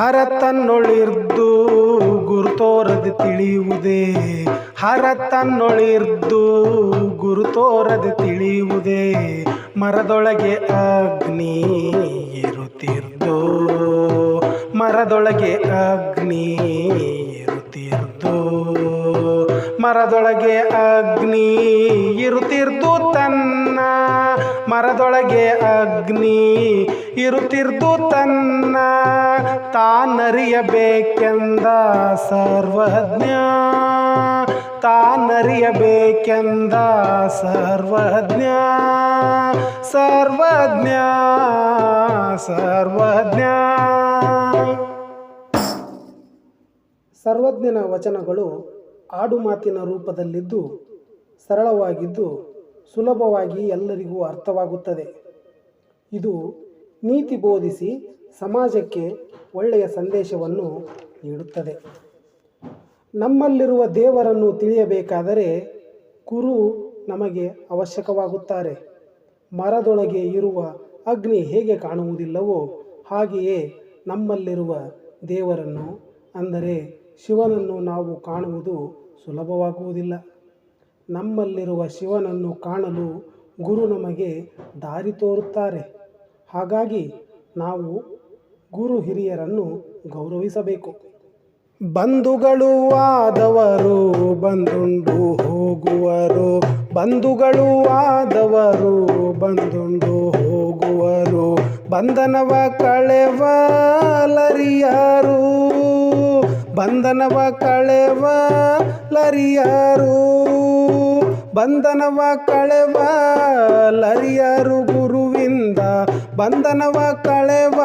ಹರತನ್ನೊಳಿರ್ದು ಗುರುತೋರದೆ ತಿಳಿಯುವುದೇ. ಹರತನ್ನೊಳಿರ್ದು ಗುರುತೋರದೆ ತಿಳಿಯುವುದೇ. ಮರದೊಳಗೆ ಅಗ್ನಿ ಇರುತ್ತಿರ್ದು. ಮರದೊಳಗೆ ಅಗ್ನಿ ಇರುತ್ತಿರ್ದು. ಮರದೊಳಗೆ ಅಗ್ನಿ ಇರುತ್ತಿರ್ದು ತನ್ನ ಮರದೊಳಗೆ ಅಗ್ನಿ ಇರುತ್ತಿರ್ದು ತನ್ನ ತಾನರಿಯಬೇಕೆಂದ ಸರ್ವಜ್ಞ. ತಾನರಿಯಬೇಕೆಂದ ಸರ್ವಜ್ಞ. ಸರ್ವಜ್ಞ ಸರ್ವಜ್ಞ. ಸರ್ವಜ್ಞನ ವಚನಗಳು ಆಡುಮಾತಿನ ರೂಪದಲ್ಲಿದ್ದು ಸರಳವಾಗಿದ್ದು ಸುಲಭವಾಗಿ ಎಲ್ಲರಿಗೂ ಅರ್ಥವಾಗುತ್ತದೆ. ಇದು ನೀತಿ ಬೋಧಿಸಿ ಸಮಾಜಕ್ಕೆ ಒಳ್ಳೆಯ ಸಂದೇಶವನ್ನು ನೀಡುತ್ತದೆ. ನಮ್ಮಲ್ಲಿರುವ ದೇವರನ್ನು ತಿಳಿಯಬೇಕಾದರೆ ಗುರು ನಮಗೆ ಅವಶ್ಯಕವಾಗುತ್ತಾರೆ. ಮರದೊಳಗೆ ಇರುವ ಅಗ್ನಿ ಹೇಗೆ ಕಾಣುವುದಿಲ್ಲವೋ ಹಾಗೆಯೇ ನಮ್ಮಲ್ಲಿರುವ ದೇವರನ್ನು, ಅಂದರೆ ಶಿವನನ್ನು ನಾವು ಕಾಣುವುದು ಸುಲಭವಾಗುವುದಿಲ್ಲ. ನಮ್ಮಲ್ಲಿರುವ ಶಿವನನ್ನು ಕಾಣಲು ಗುರು ನಮಗೆ ದಾರಿ ತೋರುತ್ತಾರೆ. ಹಾಗಾಗಿ ನಾವು ಗುರು ಹಿರಿಯರನ್ನು ಗೌರವಿಸಬೇಕು. ಬಂಧುಗಳು ಆದವರು ಬಂದುಂಡು ಹೋಗುವರು. ಬಂಧುಗಳು ಆದವರು ಬಂದುಂಡು ಹೋಗುವರು. ಬಂಧನವ ಕಳೆವಲರಿಯಾರು. ಬಂಧನವ ಕಳೆವಲರಿಯಾರು. ಬಂಧನವ ಕಳೆವ ಲರಿಯರು ಗುರುವಿಂದ, ಬಂಧನವ ಕಳೆವ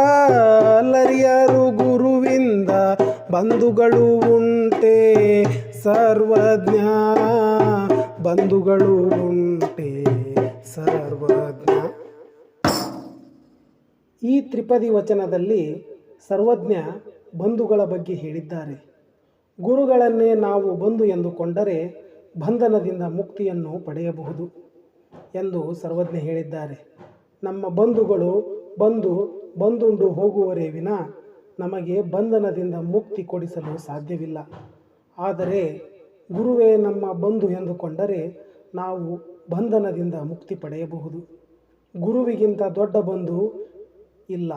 ಲರಿಯರು ಗುರುವಿಂದ, ಬಂಧುಗಳು ಉಂಟೆ ಸರ್ವಜ್ಞ, ಬಂಧುಗಳು ಉಂಟೆ ಸರ್ವಜ್ಞ. ಈ ತ್ರಿಪದಿ ವಚನದಲ್ಲಿ ಸರ್ವಜ್ಞ ಬಂಧುಗಳ ಬಗ್ಗೆ ಹೇಳಿದ್ದಾರೆ. ಗುರುಗಳನ್ನೇ ನಾವು ಬಂಧು ಎಂದುಕೊಂಡರೆ ಬಂಧನದಿಂದ ಮುಕ್ತಿಯನ್ನು ಪಡೆಯಬಹುದು ಎಂದು ಸರ್ವಜ್ಞ ಹೇಳಿದ್ದಾರೆ. ನಮ್ಮ ಬಂಧುಗಳು ಬಂದು ಬಂದುಂಡು ಹೋಗುವರೇ ವಿನ ನಮಗೆ ಬಂಧನದಿಂದ ಮುಕ್ತಿ ಕೊಡಿಸಲು ಸಾಧ್ಯವಿಲ್ಲ. ಆದರೆ ಗುರುವೇ ನಮ್ಮ ಬಂಧು ಎಂದುಕೊಂಡರೆ ನಾವು ಬಂಧನದಿಂದ ಮುಕ್ತಿ ಪಡೆಯಬಹುದು. ಗುರುವಿಗಿಂತ ದೊಡ್ಡ ಬಂಧು ಇಲ್ಲ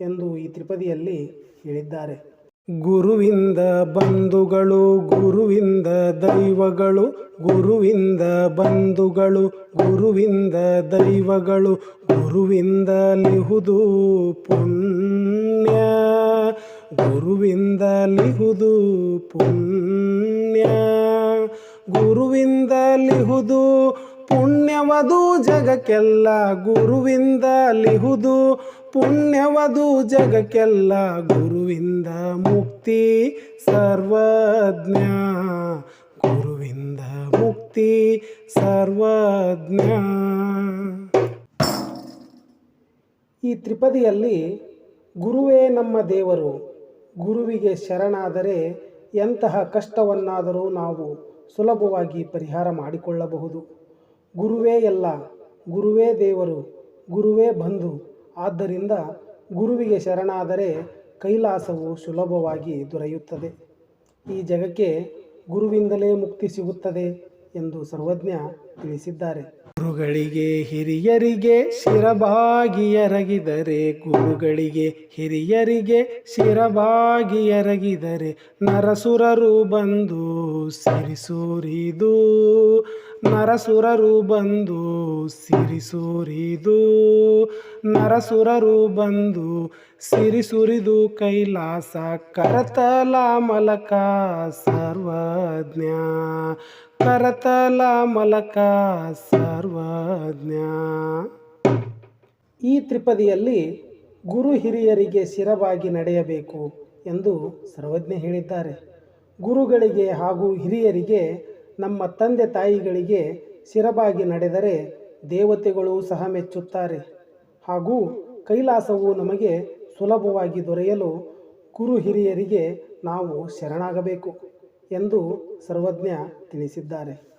ಎಂದು ಈ ತ್ರಿಪದಿಯಲ್ಲಿ ಹೇಳಿದ್ದಾರೆ. ಗುರುವಿಂದ ಬಂಧುಗಳು, ಗುರುವಿಂದ ದೈವಗಳು, ಗುರುವಿಂದ ಬಂಧುಗಳು, ಗುರುವಿಂದ ದೈವಗಳು, ಗುರುವಿಂದ ಲಿಹುದು ಪುಣ್ಯ, ಗುರುವಿಂದ ಲಿಹುದು ಪುಣ್ಯ, ಗುರುವಿಂದ ಲಿಹುದು ಪುಣ್ಯವದು ಜಗಕ್ಕೆಲ್ಲ ಗುರುವಿಂದ ಲಿಹುದು. ಪುಣ್ಯವದು ಜಗಕ್ಕೆಲ್ಲ ಗುರುವಿಂದ ಮುಕ್ತಿ ಸರ್ವಜ್ಞ. ಗುರುವಿಂದ ಮುಕ್ತಿ ಸರ್ವಜ್ಞ. ಈ ತ್ರಿಪದಿಯಲ್ಲಿ ಗುರುವೇ ನಮ್ಮ ದೇವರು. ಗುರುವಿಗೆ ಶರಣಾದರೆ ಎಂತಹ ಕಷ್ಟವನ್ನಾದರೂ ನಾವು ಸುಲಭವಾಗಿ ಪರಿಹಾರ ಮಾಡಿಕೊಳ್ಳಬಹುದು. ಗುರುವೇ ಎಲ್ಲ, ಗುರುವೇ ದೇವರು, ಗುರುವೇ ಬಂಧು. ಆದ್ದರಿಂದ ಗುರುವಿಗೆ ಶರಣಾದರೆ ಕೈಲಾಸವು ಸುಲಭವಾಗಿ ದೊರೆಯುತ್ತದೆ. ಈ ಜಗಕ್ಕೆ ಗುರುವಿಂದಲೇ ಮುಕ್ತಿ ಸಿಗುತ್ತದೆ ಎಂದು ಸರ್ವಜ್ಞ ತಿಳಿಸಿದ್ದಾರೆ. ಗುರುಗಳಿಗೆ ಹಿರಿಯರಿಗೆ ಶಿರಭಾಗಿಯರಗಿದರೆ ಗುರುಗಳಿಗೆ ಹಿರಿಯರಿಗೆ ಶಿರಭಾಗಿಯರಗಿದರೆ ನರಸುರರು ಬಂದು ಸಿರಿಸೂರಿದು. ನರಸುರರು ಬಂದು ಸಿರಿಸೂರಿದು ನರಸುರರು ಬಂದು ಸಿರಿಸುರಿದು ಕೈಲಾಸ ಕರತಲ ಮಲಕ ಸರ್ವಜ್ಞ, ಕರತಲ ಮಲಕ ಸರ್ವಜ್ಞ. ಈ ತ್ರಿಪದಿಯಲ್ಲಿ ಗುರು ಹಿರಿಯರಿಗೆ ಶಿರವಾಗಿ ನಡೆಯಬೇಕು ಎಂದು ಸರ್ವಜ್ಞ ಹೇಳಿದ್ದಾರೆ. ಗುರುಗಳಿಗೆ ಹಾಗೂ ಹಿರಿಯರಿಗೆ ನಮ್ಮ ತಂದೆ ತಾಯಿಗಳಿಗೆ ಶಿರಬಾಗಿ ನಡೆದರೆ ದೇವತೆಗಳು ಸಹ ಮೆಚ್ಚುತ್ತಾರೆ. ಹಾಗೂ ಕೈಲಾಸವು ನಮಗೆ ಸುಲಭವಾಗಿ ದೊರೆಯಲು ಗುರು ಹಿರಿಯರಿಗೆ ನಾವು ಶರಣಾಗಬೇಕು ಎಂದು ಸರ್ವಜ್ಞ ತಿಳಿಸಿದ್ದಾರೆ.